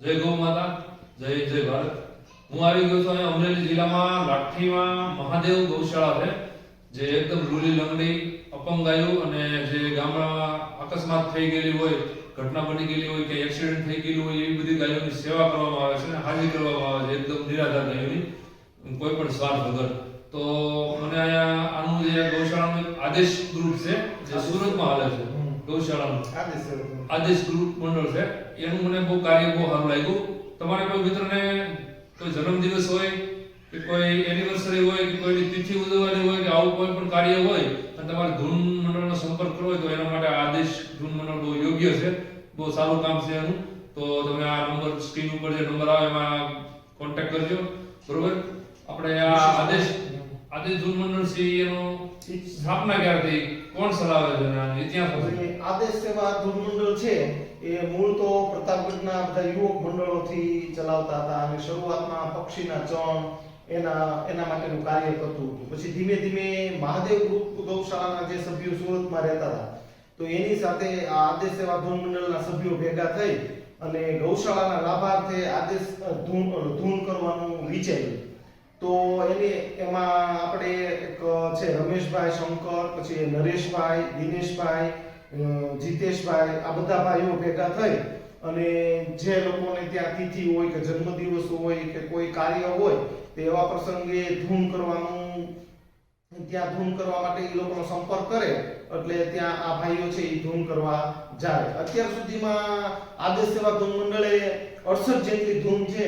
જય ગૌ માતા, જય જય ભારત. હું આવી ગયો છું અહીંયા અમરેલી જિલ્લામાં લાઠીમાં મહાદેવ ગૌશાળા છે, જે એકદમ રૂલી લંગડી અપંગાયું અને જે ગામડામાં અકસ્માત થઈ ગયેલી હોય, ઘટના બની ગયેલી હોય કે એક્સિડન્ટ થઈ ગયેલું હોય એવી બધી ગાયોની સેવા કરવામાં આવે છે અને હાજરી કરવામાં આવે છે, એકદમ નિરાધાર ગાયોની કોઈ પણ સ્વાર્થ વગર. તો મને અહીંયા આનું જે ગૌશાળાનું આદેશ ગ્રુપ છે, જે સુરતમાં હાલે છે. ગૌશાળાનું આદેશ ગ્રુપ મંડળ છે એનું મને બહુ કાર્ય બહુ સારું લાગ્યું. તમારે કોઈ મિત્રને કોઈ જન્મદિવસ હોય કે કોઈ એનિવર્સરી હોય કે કોઈની તિથિ ઉજવવાની હોય કે આવું કોઈ પણ કાર્ય હોય અને તમારે ધૂન મંડળનો સંપર્ક કરવો હોય તો એના માટે આદેશ ધૂન મંડળ બહુ યોગ્ય છે. બહુ સારું કામ છે એનું. તો તમે આ નંબર સ્ક્રીન ઉપર જે નંબર આવે એમાં કોન્ટેક્ટ કરજો. બરોબર? આપણે આ આદેશ આદેશ ધૂન મંડળ છે એનો સ્થાપના ક્યારે કોણ સલાવે છે અને ઇતિહાસ આદેશ સેવા ધૂન છે, એ મૂળ તો પ્રતાપગઢના બધા યુવક મંડળોથી ચલાવતા હતા અને શરૂઆતમાં પક્ષીના ચણ, એના એના માટેનું કાર્ય કરતું હતું. પછી ધીમે ધીમે મહાદેવ ગ્રુપ ગૌશાળાના જે સભ્યો સુરતમાં રહેતા હતા, તો એની સાથે આ આદેશ સેવા ધૂન મંડળના સભ્યો ભેગા થઈ અને ગૌશાળાના લાભાર્થે આદેશ ધૂન ધૂન કરવાનું વિચાર્યું. તો એની એમાં આપણે એક છે, રમેશભાઈ, શંકર, પછી નરેશભાઈ, દિનેશભાઈ જીતેશભાઈ, આ બધા ભાઈઓ ભેગા થઈ અને જે લોકોને ત્યાં તિથિ હોય કે જન્મદિવસ હોય કે કોઈ કાર્ય હોય, તે એવા પ્રસંગે ધૂમ કરવાનું, ત્યાં ધૂમ કરવા માટે એ લોકોનો સંપર્ક કરે, એટલે ત્યાં આ ભાઈઓ છે એ ધૂમ કરવા જાય. અત્યાર સુધીમાં આદેશ સેવા ધૂમ મંડળે અડસઠ જેટલી ધૂમ છે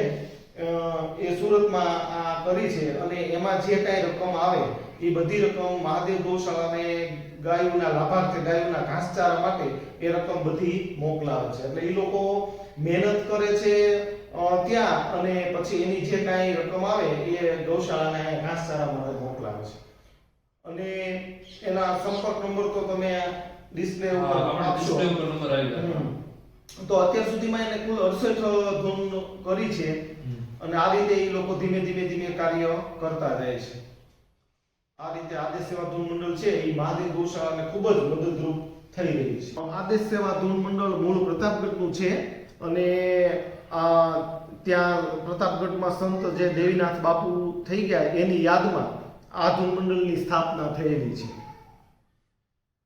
એ સુરતમાં આ કરી છે અને એમાં જે કાંઈ રકમ આવે એ બધી રકમ મહાદેવ ગૌશાળાને ગાયોના લાભાર્થે ગાયોના ઘાસચારા માટે એ રકમ બધી મોકલાવે છે. એટલે એ લોકો મહેનત કરે છે ત્યાં અને પછી એની જે કાંઈ રકમ આવે એ ગૌશાળાને ઘાસચારા માટે મોકલાવે છે. અને એના સંપર્ક નંબર તો તમે ડિસ્પ્લે ઉપર આપશો. ડિસ્પ્લે ઉપર નંબર આવી. તો અત્યાર સુધીમાં એને કુલ 68 ધૂન કરી છે. અને આ રીતે એ લોકો ધીમે ધીમે ધીમે કાર્ય કરતા જાય છે. આ રીતે આદેશ સેવા ધૂન મંડળ છે એ મહાદેવ ગૌશાળાને ખૂબ જ મદદરૂપ થઈ રહી છે. આદેશ સેવા ધૂન મંડળ મૂળ પ્રતાપગઢનું છે અને આ ત્યાં પ્રતાપગઢમાં સંત જે દેવીનાથ બાપુ થઈ ગયા એની યાદમાં આ ધૂન મંડળની સ્થાપના થયેલી છે.